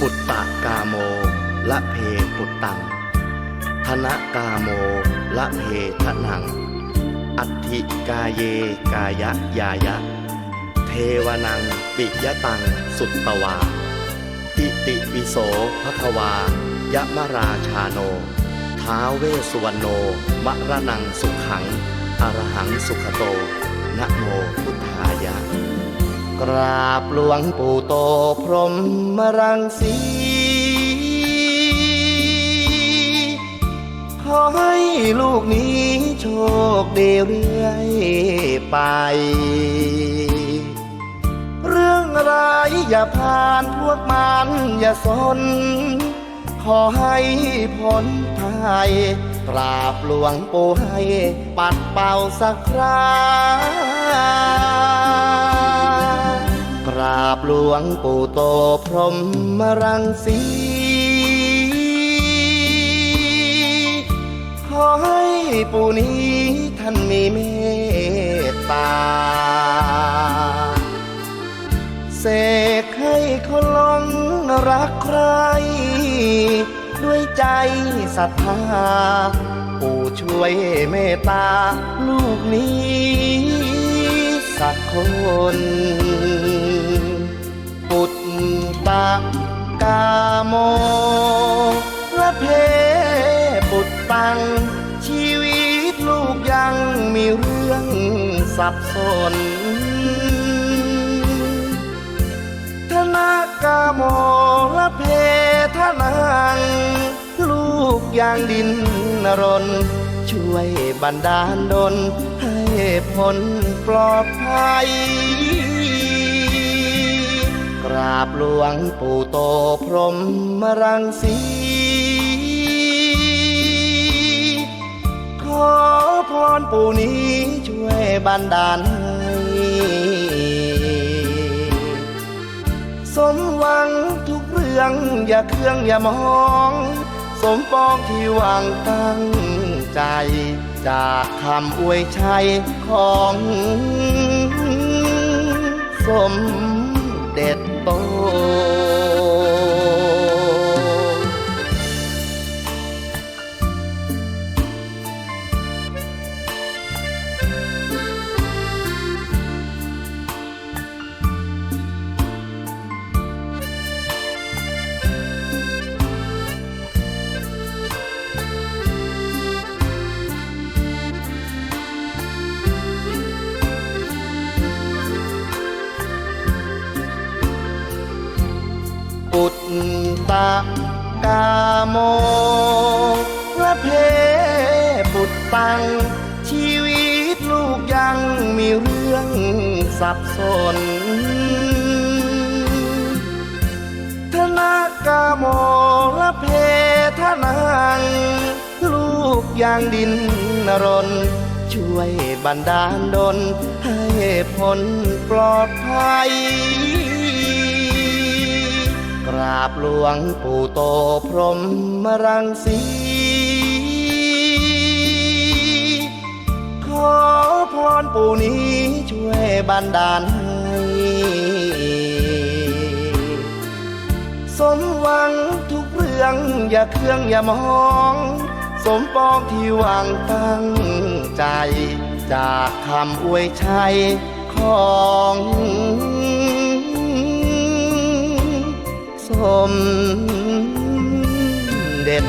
ปุตตะกาโม ละเพปุตตัง ธนกาโม ละเพทะนัง อัติกาเยกายะยายะ เทวนังปิยตังสุตตวา อิติปิโสภควายะมราชาโน ท้าเวสุวรรณโน มระนังสุขัง อรหังสุขโตนะโมพุทธายะ กราบหลวงปู่โตพรหมรังสีขอให้ลูกนี้โชคดีเรื่อยไป เรื่องร้ายอย่าผ่านพวกมันอย่าสน ขอให้พ้นภัยกราบหลวงปู่ให้ปัดเป่าสักครา ราบหลวงปู่โตพรหมรังสีขอให้ปู่นี้ท่านมีเมตตา เสกให้คนหลงรักใคร ด้วยใจศรัทธา ปู่ช่วยเมตตาลูกนี้สักคนาโมละเพปุตตัง ชีวิตลูกยังมีเรื่องสับสน ธนากาโมละเพทนังลูกย่างดินนรน ช่วยบันดาลดลให้พ้นปลอดภัย กราบ หลวงปู่โตพรหมรังสีขอพรปู่นี้ช่วยบันดาลให้สมหวังทุกเรื่องอย่าเครื่องอย่ามอง สมปองที่หวังตั้งใจ จากคำอวยชัยของสม เด็จโต ปุตตะกาโมละเพปุตตัง ชีวิตลูกยังมีเรื่องสับสน ธนากาโมละเพทนังลูกย่างดินนรน ช่วยบันดาลดลให้พ้นปลอดภัย ราบหลวงปู่โตพรหมรังสี ขอพรปู่นี้ช่วยบันดาลให้สมหวังทุกเรื่องอย่าเครื่องอย่ามอง สมปองที่หวังตั้งใจ จากคำอวยชัยของ สมเด็จ